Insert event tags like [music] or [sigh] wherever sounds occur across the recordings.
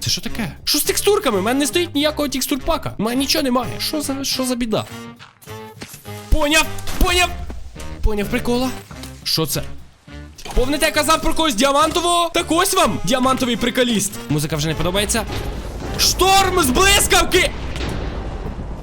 Це що таке? Що з текстурками? У мене не стоїть ніякого текстурпака. У мене нічого немає. Що за що за біда? Поняв! Поняв! Поняв прикола. Що це? Помните, я казав про когось діамантового? Так ось вам! Діамантовий приколіст. Музика вже не подобається. Шторм з блискавки!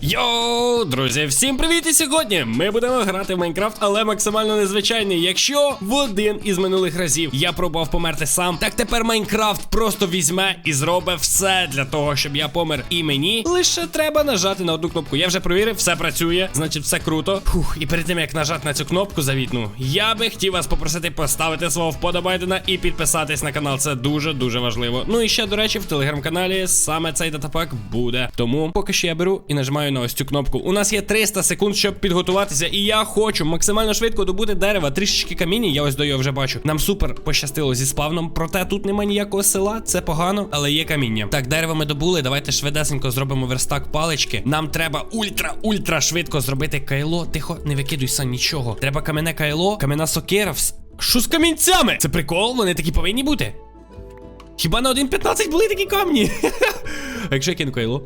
Йоу, друзі, всім привіт! І сьогодні ми будемо грати в Майнкрафт, але максимально незвичайний. Якщо в один із минулих разів я пробував померти сам, так тепер Майнкрафт просто візьме і зробить все для того, щоб я помер. І мені лише треба нажати на одну кнопку. Я вже провірив, все працює, значить, все круто. Фух, і перед тим як нажати на цю кнопку завітну, я би хотів вас попросити поставити свого вподобайдена і підписатись на канал. Це дуже дуже важливо. Ну і ще, до речі, в телеграм-каналі саме цей датапак буде. Тому поки що я беру і нажимаю на ось цю кнопку. У нас є 300 секунд, щоб підготуватися, і я хочу максимально швидко добути дерева, трішечки каміння. Я ось до його вже бачу. Нам супер пощастило зі спавном. Проте тут немає ніякого села, це погано, але є каміння. Так, дерево ми добули. Давайте швидесенько зробимо верстак палички. Нам треба ультра-ультра швидко зробити кайло. Тихо, не викидуйся нічого. Треба кам'яне кайло, кам'яна сокира. Що з камінцями? Це прикол, вони такі повинні бути. Хіба на 1.15 були такі камні? [laughs] Якщо я кину кайло?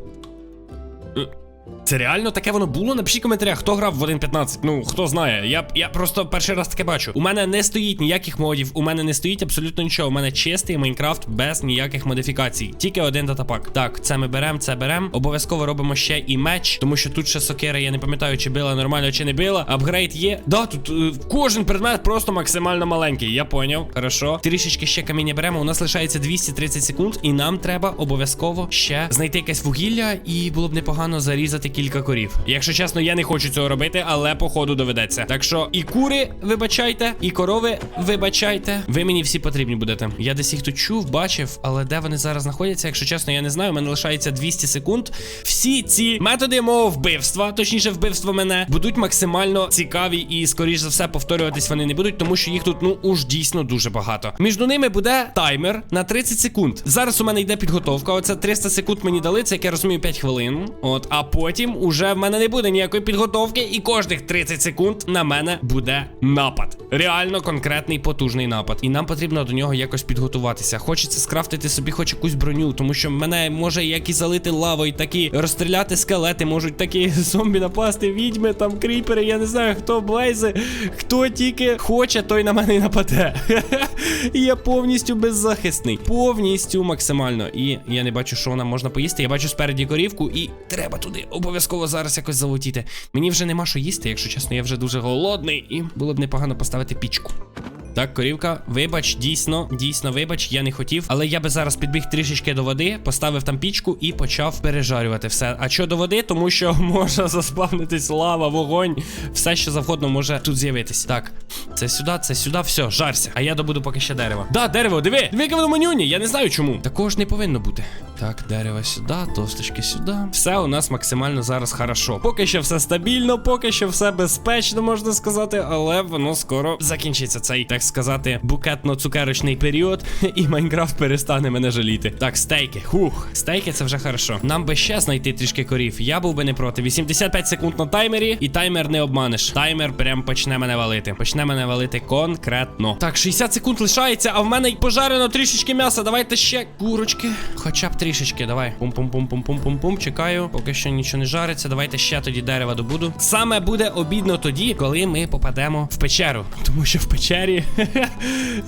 Це реально таке воно було? Напишіть коментарях, хто грав в 1.15. Ну, хто знає. Я, я просто перший раз таке бачу. У мене не стоїть ніяких модів, у мене не стоїть абсолютно нічого. У мене чистий Майнкрафт без ніяких модифікацій. Тільки один датапак. Так, це ми беремо, це беремо. Обов'язково робимо ще і меч, тому що тут ще сокира, я не пам'ятаю, чи била нормально, чи не била. Апгрейд є. Да, тут е, кожен предмет просто максимально маленький. Я поняв. Хорошо. Трішечки ще каміння беремо. У нас лишається 230 секунд, і нам треба обов'язково ще знайти якесь вугілля, і було б непогано зарізати кілька корів. Якщо чесно, я не хочу цього робити, але походу доведеться. Так що і кури, вибачайте, і корови, вибачайте. Ви мені всі потрібні будете. Я десь їх тут чув, бачив, але де вони зараз знаходяться, якщо чесно, я не знаю. У мене лишається 200 секунд. Всі ці методи мого вбивства, точніше, вбивства мене, будуть максимально цікаві і, скоріш за все, повторюватись вони не будуть, тому що їх тут ну уж дійсно дуже багато. Між ними буде таймер на 30 секунд. Зараз у мене йде підготовка. Оце 300 секунд мені дали, це як я розумію, 5 хвилин. От, а потім уже в мене не буде ніякої підготовки, і кожних 30 секунд на мене буде напад. Реально конкретний потужний напад. І нам потрібно до нього якось підготуватися. Хочеться скрафтити собі хоч якусь броню, тому що мене може як і залити лавою, так і розстріляти скелети, можуть такі [laughs] зомбі напасти, відьми, там кріпери, я не знаю, хто блейзи, хто тільки хоче, той на мене і нападе. [laughs] І я повністю беззахисний. Повністю максимально. І я не бачу, що нам можна поїсти. Я бачу спереді корівку, і треба туди обов'язково зараз якось залетіти. Мені вже нема що їсти, якщо чесно, я вже дуже голодний, і було б непогано поставити пічку. Так, корівка, вибач, дійсно, дійсно, вибач, я не хотів. Але я би зараз підбіг трішечки до води, поставив там пічку і почав пережарювати все. А що до води? Тому що [laughs] може заспавнитись лава, вогонь, все, що завгодно може тут з'явитись. Так, це сюди, це сюди, все, жарся. А я добуду поки ще дерево. Да, дерево, диви! Диви, воно манюні, я не знаю чому. Такого ж не повинно бути. Так, дерево сюди, досточки сюди. Все у нас максимально зараз хорошо. Поки що все стабільно, поки що все безпечно, можна сказати, але воно скоро закінчиться цей, так сказати, букетно-цукерочний період, і Майнкрафт перестане мене жаліти. Так, стейки. Хух, стейки це вже хорошо. Нам би ще знайти трішки корів. Я був би не проти. 85 секунд на таймері, і таймер не обманеш. Таймер прям почне мене валити. Почне мене валити конкретно. Так, 60 секунд лишається, а в мене й пожарено трішечки м'яса. Давайте ще курочки. Хоча б трішечки, давай. Пум-пум-пум-пум-пум-пум-пум. Чекаю. Поки що нічого не жариться. Давайте ще тоді дерева добуду. Саме буде обідно тоді, коли ми попадемо в печеру. Тому що в печері.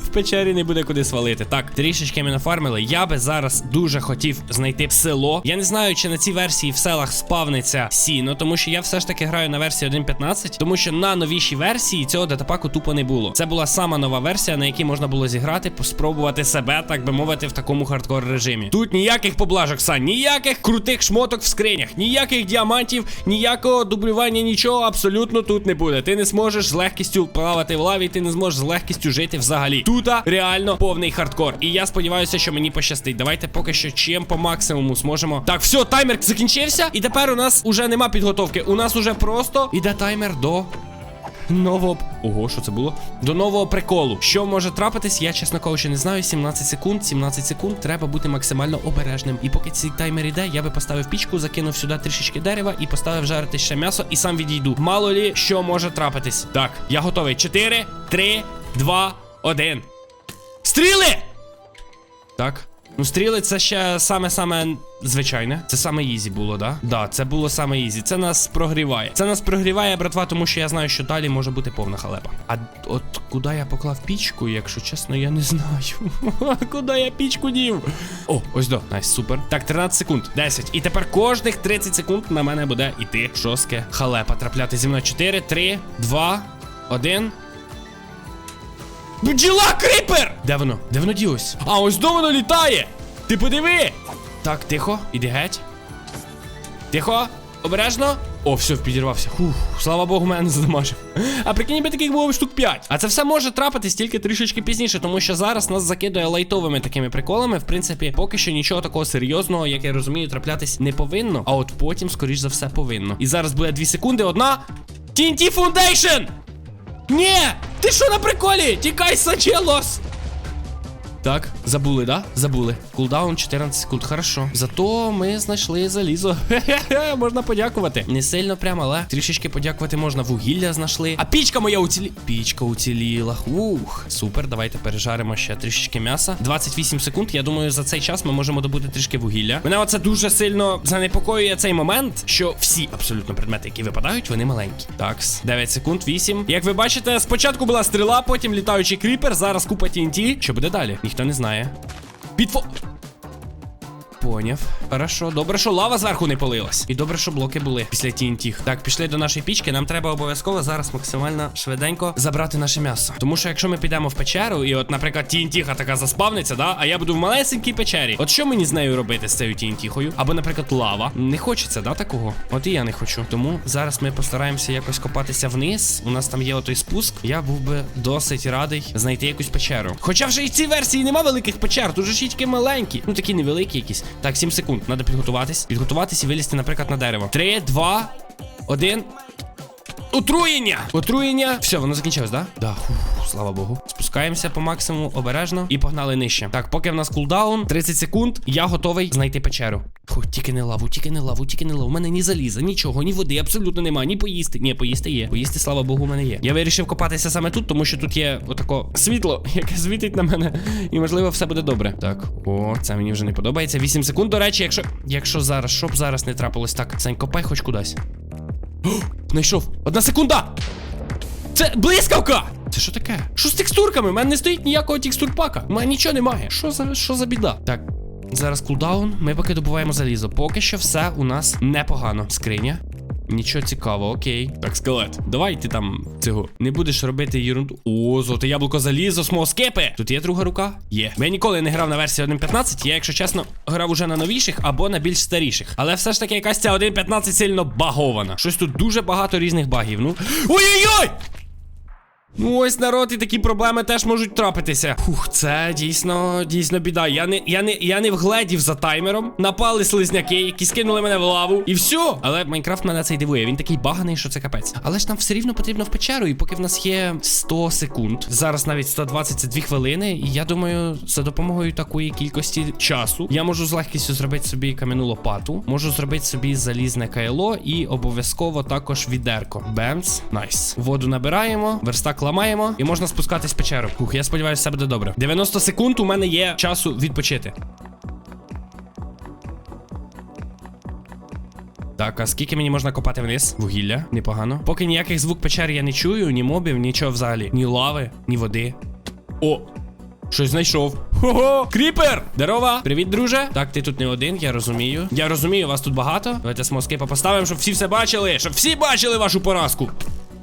В печері не буде куди свалити. Так, трішечки ми нафармили. Я би зараз дуже хотів знайти село. Я не знаю, чи на цій версії в селах спавниться сіно, тому що я все ж таки граю на версії 1.15, тому що на новішій версії цього датапаку тупо не було. Це була сама нова версія, на якій можна було зіграти, спробувати себе, так би мовити, в такому хардкор режимі. Тут ніяких поблажок, Сань, ніяких крутих шмоток в скринях, ніяких діамантів, ніякого дублювання, нічого абсолютно тут не буде. Ти не зможеш з легкістю плавати в лаві, ти не зможеш з легкістю жити взагалі. Тут реально повний хардкор. І я сподіваюся, що мені пощастить. Давайте поки що чим по максимуму зможемо. Так, все, таймер закінчився. І тепер у нас уже нема підготовки. У нас уже просто іде таймер до. Нового. Ого, що це було? До нового приколу. Що може трапитись, я, чесно кажучи, не знаю. 17 секунд, 17 секунд. Треба бути максимально обережним. І поки цей таймер іде, я би поставив пічку, закинув сюди трішечки дерева і поставив жарити ще м'ясо і сам відійду. Мало лі, що може трапитись. Так, я готовий. 4, 3, 2, 1. Стріли! Так. Ну, стріли це ще саме-саме звичайне. Це саме ізі було, да? Да, це було саме ізі. Це нас прогріває. Це нас прогріває, братва, тому що я знаю, що далі може бути повна халепа. А от куди я поклав пічку, якщо чесно, я не знаю. [laughs] куди я пічку дів? О, ось до. Найс, супер. Так, 13 секунд, 10. І тепер кожних 30 секунд на мене буде йти жорстке халепа. Трапляти зі мною 4, 3, 2, 1. Бджіла кріпер! Де воно? Де воно ділось? А ось до воно літає! Ти подиви! Так, тихо, іди геть. Тихо, обережно. О, все, підірвався. Фух, слава Богу, мене не задамажив. А прикинь, ніби таких було б штук 5. А це все може трапитись тільки трішечки пізніше, тому що зараз нас закидує лайтовими такими приколами. В принципі, поки що нічого такого серйозного, як я розумію, траплятись не повинно. А от потім, скоріш за все, повинно. І зараз буде 2 секунди, одна. TNT Foundation! Ні! Ти що на приколі? Тікай, Сачелос! Так, забули, да? Забули. Кулдаун 14 секунд, хорошо. Зато ми знайшли залізо. Хе-хе-хе, можна подякувати. Не сильно прямо, але трішечки подякувати можна. Вугілля знайшли. А пічка моя уцілі. Пічка уціліла. Ух, супер. Давайте пережаримо ще трішечки м'яса. 28 секунд. Я думаю, за цей час ми можемо добути трішки вугілля. Мене оце дуже сильно занепокоює цей момент, що всі абсолютно предмети, які випадають, вони маленькі. Такс, 9 секунд, 8. Як ви бачите, спочатку була стріла, потім літаючий кріпер, зараз купа TNT. Що буде далі? Ніхто не знає. Підфо. Поняв. Хорошо. Добре, що лава зверху не полилась. І добре, що блоки були після TNT. Так, пішли до нашої пічки. Нам треба обов'язково зараз максимально швиденько забрати наше м'ясо. Тому що якщо ми підемо в печеру, і от, наприклад, TNT така заспавниться, да, а я буду в малесенькій печері. От що мені з нею робити з цією TNT-хою? Або, наприклад, лава. Не хочеться, да, такого? От і я не хочу. Тому зараз ми постараємося якось копатися вниз. У нас там є отой спуск. Я був би досить радий знайти якусь печеру. Хоча вже і цій версії нема великих печер, тут же ж тільки маленькі. Ну такі невеликі якісь. Так, 7 секунд. Треба підготуватись. Підготуватись і вилізти, наприклад, на дерево. 3, 2, 1. Отруєння! Отруєння. Все, воно закінчилось, да? Да. Фух, слава Богу. Спускаємося по максимуму обережно і погнали нижче. Так, поки в нас кулдаун, 30 секунд, я готовий знайти печеру. Фу, тільки не лаву, тільки не лаву, тільки не лаву. У мене ні заліза, нічого, ні води, абсолютно нема, ні поїсти. Ні, поїсти є. Поїсти, слава Богу, у мене є. Я вирішив копатися саме тут, тому що тут є отако світло, [laughs] яке світить на мене. І можливо все буде добре. Так, о, це мені вже не подобається. 8 секунд, до речі, якщо. Якщо зараз, щоб зараз не трапилось. Так, Сань, копай хоч кудись. [gasps] Знайшов. Одна секунда! Це блискавка! Це що таке? Що з текстурками? У мене не стоїть ніякого текстурпака. У мене нічого немає. Що за що за біда? Так. Зараз кулдаун. Ми поки добуваємо залізо. Поки що все у нас непогано. Скриня. Нічого цікавого, окей. Так, скелет. Давай ти там цього не будеш робити ерунду. О, золоте яблуко залізо, смоскипи. Тут є друга рука? Є. Я ніколи не грав на версії 1.15. Я, якщо чесно, грав уже на новіших або на більш старіших. Але все ж таки якась ця 1.15 сильно багована. Щось тут дуже багато різних багів. Ну. [gasps] Ой-ой-ой! Ну ось народ, і такі проблеми теж можуть трапитися. Фух, це дійсно, дійсно біда. Я не, я не, я не вгледів за таймером. Напали слизняки, які скинули мене в лаву. І все. Але Майнкрафт мене цей дивує. Він такий баганий, що це капець. Але ж нам все рівно потрібно в печеру, і поки в нас є 100 секунд. Зараз навіть 120 це 2 хвилини. І я думаю, за допомогою такої кількості часу я можу з легкістю зробити собі кам'яну лопату, можу зробити собі залізне кайло і обов'язково також відерко. Бемц, найс. Воду набираємо, верстак ламаємо і можна спускатись в печеру. Ух, я сподіваюся, все буде добре. 90 секунд у мене є часу відпочити. Так, а скільки мені можна копати вниз? Вугілля, непогано. Поки ніяких звук печер я не чую, ні мобів, нічого взагалі. Ні лави, ні води. О! Щось знайшов. Хо-хо! Кріпер! Здорова! Привіт, друже. Так, ти тут не один, я розумію. Я розумію, вас тут багато. Давайте смоскипа поставимо, щоб всі все бачили, щоб всі бачили вашу поразку.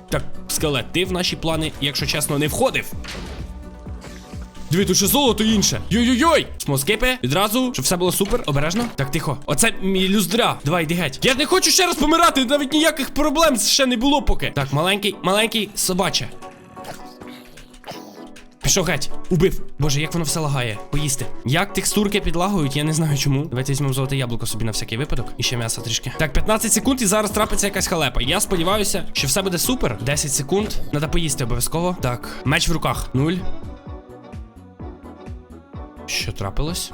Так, скелет, ти в наші плани, якщо чесно, не входив. Дві, тут ще золото інше. Йой-йой-йой! Смоскипи, відразу, щоб все було супер, обережно. Так, тихо. Оце мій люздра. Давай, йди геть. Я не хочу ще раз помирати, навіть ніяких проблем ще не було поки. Так, маленький, маленький собаче. Пішов геть, убив. Боже, як воно все лагає. Поїсти. Як текстурки підлагують, я не знаю чому. Давайте візьмемо золоте яблуко собі на всякий випадок. І ще м'ясо трішки. Так, 15 секунд і зараз трапиться якась халепа. Я сподіваюся, що все буде супер. 10 секунд. Надо поїсти обов'язково. Так, меч в руках. Нуль. Що трапилось?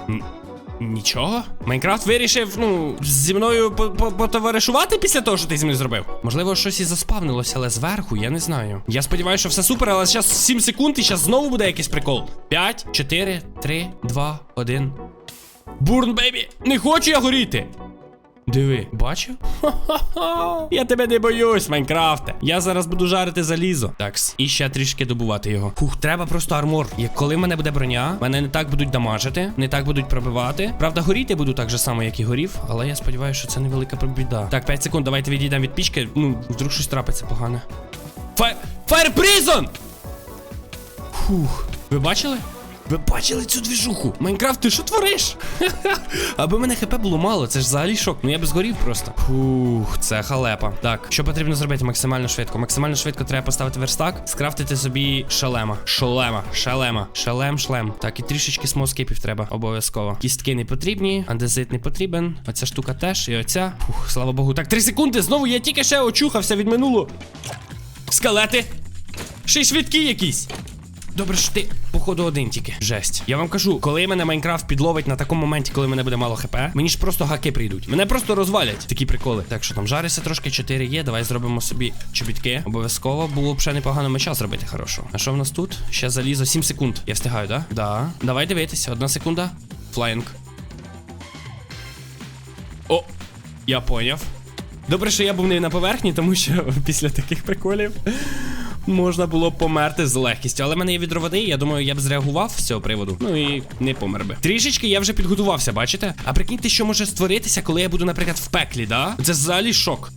Нічого? Майнкрафт вирішив, ну, зі мною по- по- потоваришувати після того, що ти зі мною зробив. Можливо, щось і заспавнилося, але зверху, я не знаю. Я сподіваюся, що все супер, але зараз 7 секунд і зараз знову буде якийсь прикол. 5, 4, 3, 2, 1. Бурн, бейбі! Не хочу я горіти! Диви, бачив? Ха-ха-ха! Я тебе не боюсь, Майнкрафте. Я зараз буду жарити залізо. Такс. І ще трішки добувати його. Фух, треба просто армор. Як коли в мене буде броня, мене не так будуть дамажити, не так будуть пробивати. Правда, горіти буду так же само, як і горів, але я сподіваюся, що це невелика біда. Так, 5 секунд, давайте відійдемо від пічки. Ну, вдруг щось трапиться погане. Фай... Фаєр Призон! Фух. Ви бачили? Ви бачили цю двіжуху? Майнкрафт, ти що твориш? [laughs] Аби мене хп було мало, це ж взагалі шок. Ну я б згорів просто. Фух, це халепа. Так, що потрібно зробити максимально швидко? Максимально швидко треба поставити верстак, скрафтити собі шалема. Шолема, шалема, шалем, шлем. Так, і трішечки смоускейпів треба обов'язково. Кістки не потрібні, андезит не потрібен. Оця штука теж, і оця. Фух, слава Богу. Так, три секунди. Знову я тільки ще очухався від минулого. Скелети. Ще й швидкі якісь. Добре, що ти, походу, один тільки. Жесть. Я вам кажу, коли мене Майнкрафт підловить на такому моменті, коли мене буде мало хп, мені ж просто гаки прийдуть. Мене просто розвалять. Такі приколи. Так що там жарися трошки, 4 є. Давай зробимо собі чобітки. Обов'язково було б ще непогано меча зробити хорошого. А що в нас тут? Ще залізо 7 секунд. Я встигаю, да? Да. Давай дивитися. Одна секунда. Флаїнг. О, я поняв. Добре, що я був не на поверхні, тому що [laughs] після таких приколів можна було б померти з легкістю. Але в мене є відро води, я думаю, я б зреагував з цього приводу. Ну і не помер би. Трішечки я вже підготувався, бачите? А прикиньте, що може створитися, коли я буду, наприклад, в пеклі, да? Це взагалі шок.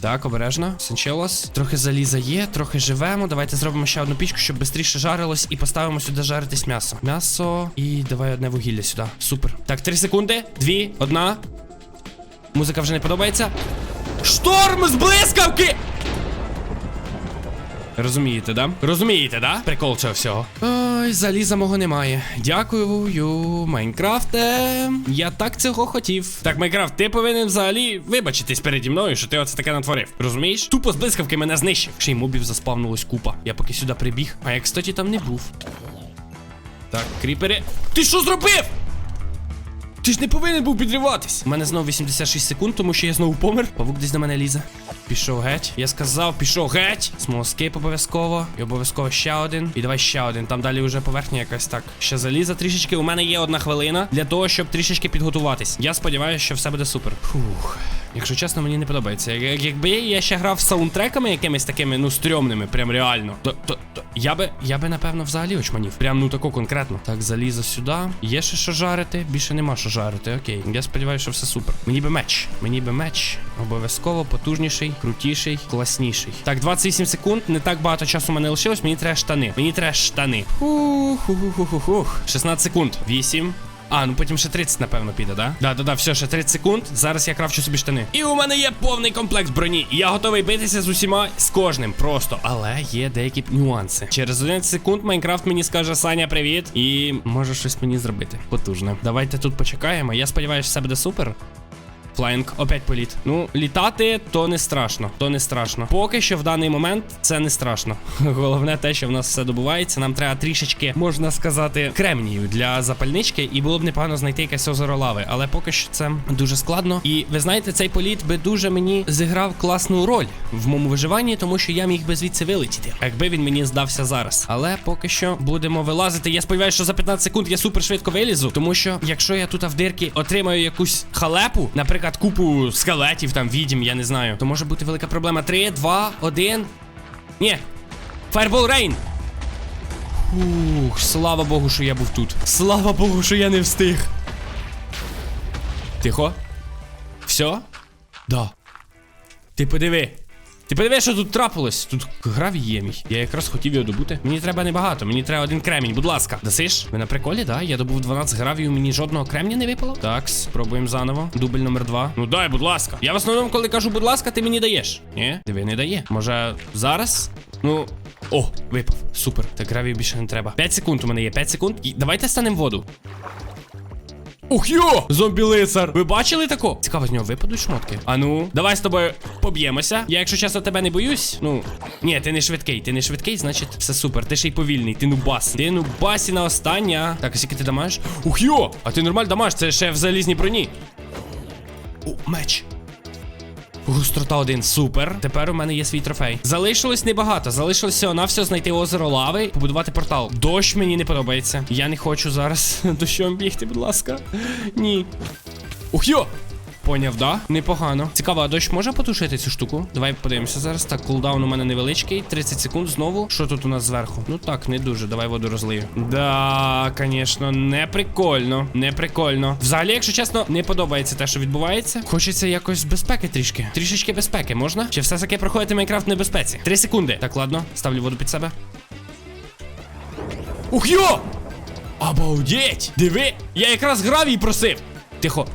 Так, обережно. Санчелос. Трохи заліза є, трохи живемо. Давайте зробимо ще одну пічку, щоб швидше жарилось, і поставимо сюди жаритись м'ясо. М'ясо. І давай одне вугілля сюди. Супер. Так, три секунди. Дві, одна. Музика вже не подобається. Шторм з блискавки! Розумієте, да? Розумієте, да? Прикол цього всього. Ой, заліза мого немає. Дякую, Майнкрафте. Я так цього хотів. Так, Майнкрафт, ти повинен взагалі вибачитись переді мною, що ти оце таке натворив. Розумієш? Тупо з блискавки мене знищив. Ще й мобів заспавнулось купа. Я поки сюди прибіг. А я, кстати, там не був. Так, кріпери. Ти що зробив? Ти ж не повинен був підриватись. У мене знову 86 секунд, тому що я знову помер. Павук десь до мене лізе. Пішов геть. Я сказав, пішов геть. Смолоскейп обов'язково. І обов'язково ще один. І давай ще один. Там далі вже поверхня якась так. Ще заліза трішечки. У мене є одна хвилина для того, щоб трішечки підготуватись. Я сподіваюся, що все буде супер. Фух. Якщо чесно, мені не подобається. Як- Якби я ще грав саундтреками якимись такими, ну, стрьомними, прям реально. То, то, то я би, я би, напевно, взагалі очманів. Прям ну тако конкретно. Так, залізо сюди. Є ще що жарити, більше нема що жарити. Окей. Я сподіваюся, що все супер. Мені би меч. Мені би меч. Обов'язково потужніший, крутіший, класніший. Так, 28 секунд. Не так багато часу мене лишилось. Мені треба штани. Мені треба штани. Ух, ух, ух, ух, ух. 16 секунд. 8. А, ну потім ще 30, напевно, піде, да? Да, да, да, все, ще 30 секунд. Зараз я крафчу собі штани. І у мене є повний комплекс броні. І я готовий битися з усіма з кожним. Просто. Але є деякі нюанси. Через 11 секунд Майнкрафт мені скаже Саня, привіт. І може щось мені зробити. Потужне. Давайте тут почекаємо. Я сподіваюся, все буде супер. Флайнг, опять політ. Ну, літати то не страшно, то не страшно. Поки що в даний момент це не страшно. [laughs] Головне те, що в нас все добувається. Нам треба трішечки, можна сказати, кремнію для запальнички, і було б непогано знайти якесь озеро лави. Але поки що це дуже складно. І ви знаєте, цей політ би дуже мені зіграв класну роль в моєму виживанні, тому що я міг би звідси вилетіти, якби він мені здався зараз. Але поки що будемо вилазити. Я сподіваюся, що за 15 секунд я супер швидко вилізу, тому що якщо я тут в дирки отримаю якусь халепу, наприклад, купу скелетів, там відім, я не знаю, то може бути велика проблема. 3, 2, 1. Ні. Фаербол рейн. Ух, слава Богу, що я був тут. Слава Богу, що я не встиг. Тихо. Все? Да. Ти подиви. Ти подиви, що тут трапилось. Тут гравій є мій. Я якраз хотів його добути. Мені треба небагато, мені треба один кремінь, будь ласка. Дасиш? Ви на приколі, да? Я добув 12 гравію, мені жодного кремня не випало. Так, спробуємо заново. Дубль номер два. Ну дай, будь ласка. Я в основному, коли кажу, будь ласка, ти мені даєш. Ні, диви, не дає. Може, зараз? Ну. О, випав. Супер. Так гравію більше не треба. 5 секунд у мене є, 5 секунд. І давайте станемо воду. Ух йо! Зомбі лицар! Ви бачили тако? Цікаво, з нього випадуть шмотки. А ну, давай з тобою поб'ємося. Я, якщо чесно, тебе не боюсь. Ну, ні, ти не швидкий. Ти не швидкий, значить, все супер. Ти ще й повільний. Ти нубас. Ти нубасі на остання. Так, а скільки ти дамаєш? Ух йо! А ти нормально дамаш, це ще в залізній броні. О, меч. Гострота один, супер. Тепер у мене є свій трофей. Залишилось небагато. Залишилося на все знайти озеро лави, побудувати портал. Дощ мені не подобається. Я не хочу зараз [laughs] дощом бігти, будь ласка. Ні. Ух йо! Поняв, да? Непогано. Цікаво, а дощ може потушити цю штуку? Давай подивимося зараз. Так, кулдаун у мене невеличкий. 30 секунд знову. Що тут у нас зверху? Ну так, не дуже. Давай воду розлию. Да, звісно, не прикольно. Не прикольно. Взагалі, якщо чесно, не подобається те, що відбувається. Хочеться якось безпеки трішки. Трішечки безпеки можна? Чи все таки проходити Майнкрафт в небезпеці? Три секунди. Так, ладно, ставлю воду під себе. Ух йо! Обалдеть! Диви! Я якраз гравій просив! Тихо.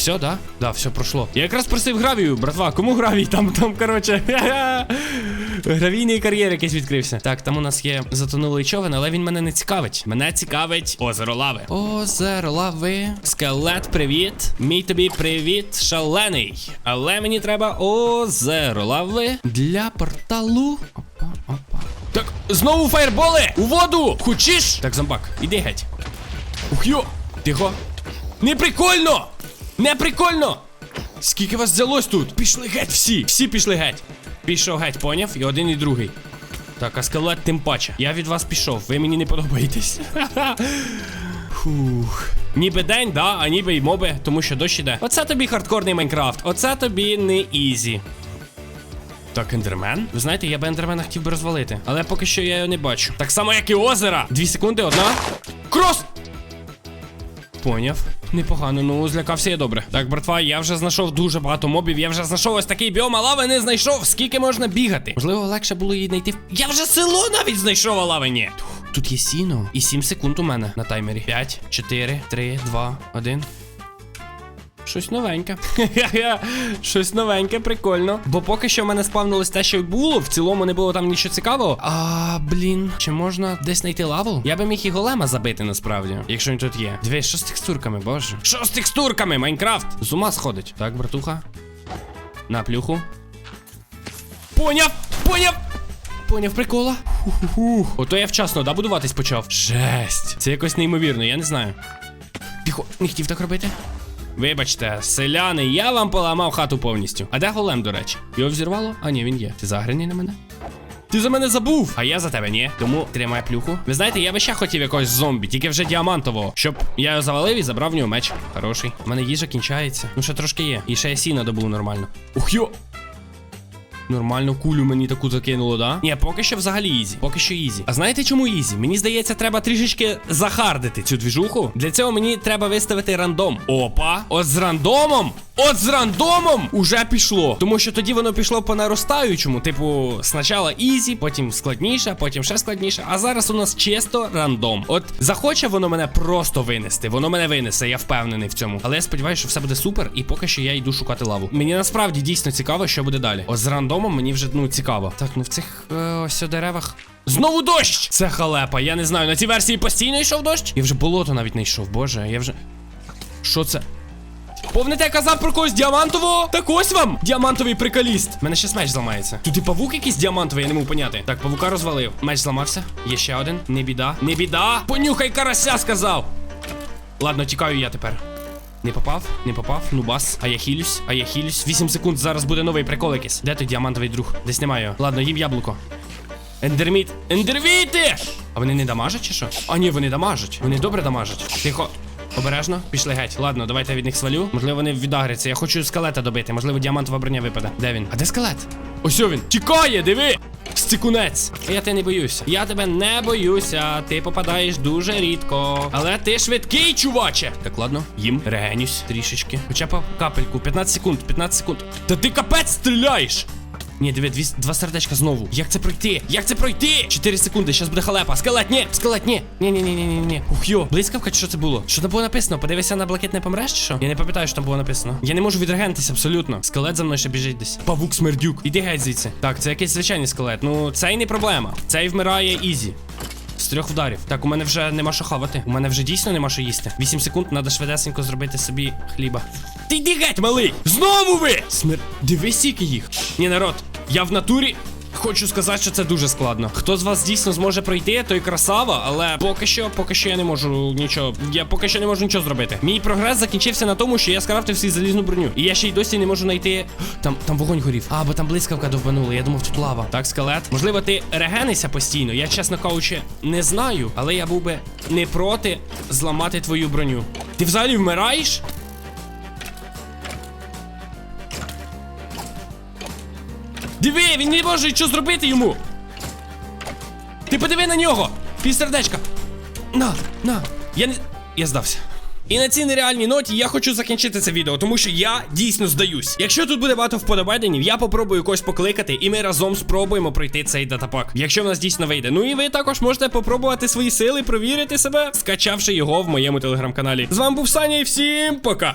Все, да? Да, все пройшло. Я якраз просив гравію, братва. Кому гравій? Там, там, короче. [laughs] Гравійний кар'єр якийсь відкрився. Так, там у нас є затонулий човен, але він мене не цікавить. Мене цікавить озеро лави. Озеро лави. Скелет, привіт. Мій тобі привіт, шалений. Але мені треба озеро лави для порталу. Опа, опа. Так, знову фаєрболи! У воду! Хочеш? Так, зомбак, іди геть. Ух йо! Тихо. Не прикольно! Не прикольно! Скільки вас взялось тут? Пішли геть всі! Всі пішли геть! Пішов геть, поняв? І один, і другий. Так, а скелет тим паче. Я від вас пішов, ви мені не подобаєтесь. [laughs] Ніби день, да, а ніби й моби, тому що дощ іде. Оце тобі хардкорний Майнкрафт, оце тобі не ізі. Так, ендермен? Ви знаєте, я би ендермена хотів би розвалити, але поки що я його не бачу. Так само, як і озера. Дві секунди, одна. Крос! Поняв. Непогано, ну злякався я добре. Так, братва, я вже знайшов дуже багато мобів. Я вже знайшов ось такий біом, а лави не знайшов. Скільки можна бігати? Можливо, легше було її знайти. Я вже село навіть знайшов, а лави. Тут є сіно. І 7 секунд у мене на таймері. 5, 4, 3, 2, 1. Щось новеньке. [laughs] Щось новеньке, прикольно. Бо поки що в мене спавнилось те, що було. В цілому не було там нічого цікавого. А, блін, чи можна десь знайти лаву? Я би міг і голема забити насправді, якщо він тут є. Дві, що з текстурками, боже. Що з текстурками, Майнкрафт? З ума сходить. Так, братуха. На плюху. Поняв! Поняв! Поняв прикола. Ху-ху-ху. Ото я вчасно, да, будуватись почав. Жесть. Це якось неймовірно, я не знаю. Тихо, не хотів так робити. Вибачте, селяни, я вам поламав хату повністю. А де голем, до речі? Його взірвало? А ні, він є. Ти заграний на мене? Ти за мене забув, а я за тебе ні. Тому тримай плюху. Ви знаєте, я би ще хотів якогось зомбі, тільки вже діамантового, щоб я його завалив і забрав в нього меч. Хороший. У мене їжа кінчається. Ну ще трошки є. І ще я сіна добув нормально. Ух йо! Нормально кулю мені таку закинуло, да? Ні, поки що взагалі ізі. Поки що ізі. А знаєте чому ізі? Мені здається, треба трішечки захардити цю двіжуху. Для цього мені треба виставити рандом. Опа! От з рандомом! От з рандомом уже пішло. Тому що тоді воно пішло по наростаючому. Типу, спочатку ізі, потім складніше, потім ще складніше. А зараз у нас чисто рандом. От захоче воно мене просто винести. Воно мене винесе, я впевнений в цьому. Але я сподіваюся, що все буде супер, і поки що я йду шукати лаву. Мені насправді дійсно цікаво, що буде далі. От з рандомом мені вже ну цікаво. Так, ну в цих е, ось деревах. Знову дощ! Це халепа. Я не знаю. На цій версії постійно йшов дощ. Я вже болото навіть не йшов. Боже, я вже. Що це? Повните я казав про когось діамантового? Так ось вам! Діамантовий приколіст. У мене ще меч зламається. Тут і павук якийсь діамантовий, я не можу поняти. Так, павука розвалив. Меч зламався. Є ще один. Не біда. Не біда. Понюхай карася, сказав. Ладно, тікаю я тепер. Не попав, не попав, ну бас. А я хілюсь, а я хілюсь. 8 секунд, зараз буде новий прикол якийсь. Де той діамантовий друг? Десь немає. Ладно, їм яблуко. Ендерміт. Ендерміти! А вони не дамажать чи що? А ні, вони дамажать. Вони добре дамажать. Тихо. Обережно, пішли геть. Ладно, давайте від них свалю. Можливо, вони відагряться. Я хочу скелета добити. Можливо, діамантова броня випаде. Де він? А де скелет? Ось він. Тікає, диви! Стікунець. Я тебе не боюся. Я тебе не боюся. Ти попадаєш дуже рідко. Але ти швидкий, чуваче. Так, ладно, їм регенюсь трішечки. Хоча б капельку. 15 секунд, 15 секунд. Та ти капець стріляєш! Ні, диви, дві, два сердечка знову. Як це пройти? Як це пройти? 4 секунди, щас буде халепа. Скелет, ні, скелет, ні. Ні, ні, ні, ні, ні, ні. Ух йо. Блискавка, що це було? Що там було написано? Подивися на блакитне помреш, чи що? Я не пам'ятаю, що там було написано. Я не можу відрегентися абсолютно. Скелет за мною ще біжить десь. Павук смердюк. Іди геть звідси. Так, це якийсь звичайний скелет. Ну, цей не проблема. Цей вмирає ізі. З трьох вдарів. Так, у мене вже нема що хавати. У мене вже дійсно нема що їсти. 8 секунд, треба швидесенько зробити собі хліба. Ти йди геть, малий! Знову ви! Смер... Дивись, скільки їх. Ні, народ, я в натурі. Хочу сказати, що це дуже складно. Хто з вас дійсно зможе пройти, той красава, але поки що, поки що я не можу нічого. Я поки що не можу нічого зробити. Мій прогрес закінчився на тому, що я скрафтив свій залізну броню. І я ще й досі не можу знайти. Там там вогонь горів. А, бо там блискавка довбанула. Я думав, тут лава. Так, скелет. Можливо, ти регенися постійно. Я, чесно кажучи, не знаю, але я був би не проти зламати твою броню. Ти взагалі вмираєш? Диви, він не може що зробити йому. Ти подиви на нього! Півсердечка! На, на! Я не. Я здався. І на цій нереальній ноті я хочу закінчити це відео, тому що я дійсно здаюсь. Якщо тут буде багато вподобайденів, я попробую когось покликати, і ми разом спробуємо пройти цей датапак. Якщо в нас дійсно вийде. Ну і ви також можете попробувати свої сили, провірити себе, скачавши його в моєму телеграм-каналі. З вами був Саня і всім пока!